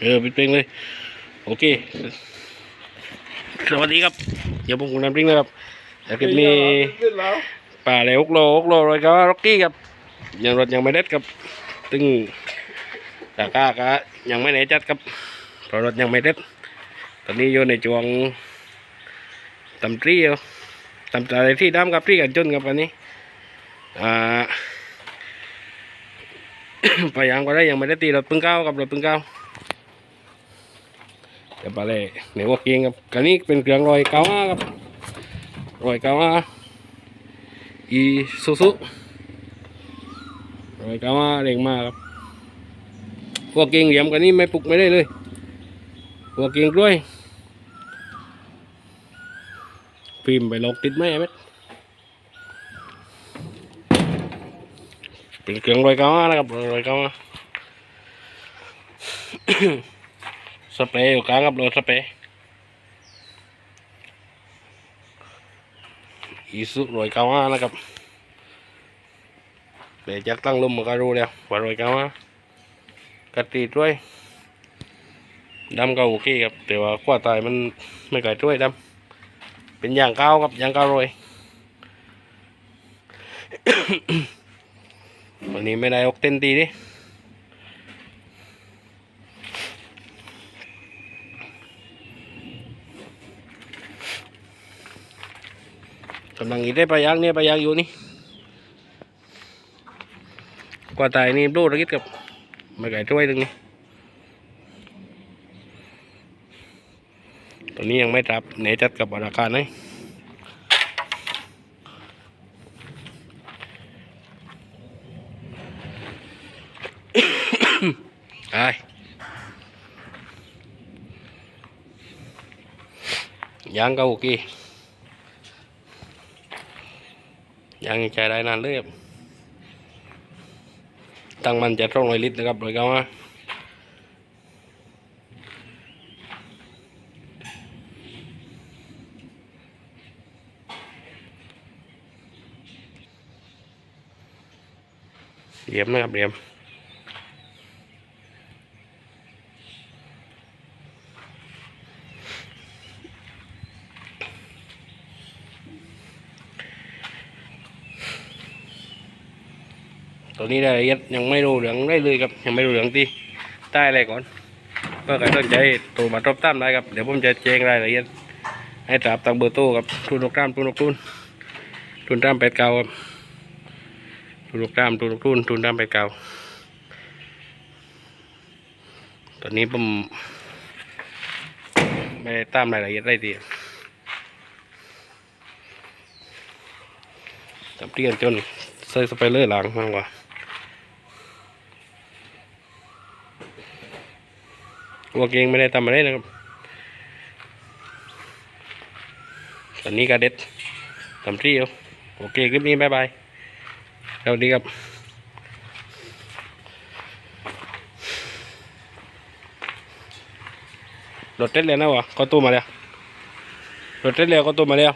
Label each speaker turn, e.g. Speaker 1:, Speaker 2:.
Speaker 1: เออปิดเพลงเลย โอเค สวัสดีครับ เดี๋ยวผมคุณน้ำพริกนะครับแต่คลิปนี้ป่าเลยหกโลกโลเลยก็ร็อกกี้ครับ ยังรถยังไม่เด็ดครับ ตึงตาก้าก็ยังไม่ไหนจัดครับเพราะรถยังไม่เด็ด ตอนนี้อยู่ในช่วงตำตรีอยู่ตำอะไรที่ดำกับที่กันจนครับวันนี้อ่าไปยังก็ได้ยังไม่ได้ตีรถปึ้งเก้ากับรถปึ้งเก้า เดี๋ยวไปเลยเหนียวเกียงครับกันนี้เป็นเครื่องรอยเก้าห้าครับรอยเก้าห้าอีซูซุรอยเก้าห้าเร่งมากครับพวเกียงเหลี่ยมกันนี้ไม่ปลุกไม่ได้เลยพวเกียงด้วยฟิล์มไปลอกติดไหมเม็ดเป็นเครื่องรอยเก้านะครับรอยเก้า สเปรย์อยู่กลางครับรถสเปรย์อีสุรอยเก้านะครับเดี๋ยวจักตั้งลมมันก็รู้แล้วว่ารอยเก้ากระตีด้วยดำก็โอเคครับแต่ว่าขั้วตายมันไม่ไก่ด้วยดำเป็นอย่างเก้าครับอย่างเก้ารอยวันนี้ไม่ได้ออกเต้นตีดิ กำลังอีได้ปลายักษ์เนี่ยปลายักษ์อยู่นี่กว่าตายนี่ดูระกิดกับม่ไก่ช่วยตรงนี้ตอนนี้ยังไม่จับไหนจัดกับอาการเลยไอ้ยังก็โอเค ยังใช้ได้นานเลยครับตั้งมันจะตรงร้อยลิตรนะครับโดยก็ว่าเหลี่ยมนะครับเหลี่ยม ตัวนี้รายละเอียดยังไม่รู้เหลืองได้เลยครับยังไม่รู้เหลืองตีใต้อะไรก่อนก็ใครสนใจโทรมาทบตามได้ครับเดี๋ยวผมจะแจ้งรายละเอียดให้ตราบตังเบอร์โต้ครับทุนนกตามทุนนกทุนทุนตามแปดเก้าครับทุนนกตามทุนนกทุนทุนตามแปดเก้าตอนนี้ผมไม่ได้ตามรายละเอียดได้ดีจำเรียนจนใส่สไปเลอร์หลังมากกว่า วัวเกงไม่ได้ทำอะไรนะครับตอนนี้ก็เด็ดทำที่เอาโอเคคลิปนี้บายบายสวัสดีครับรถเต็ดเลยนะวะก็ตู้มาแล้วรถเต็ดแล้วก็ตู้มาแล้ว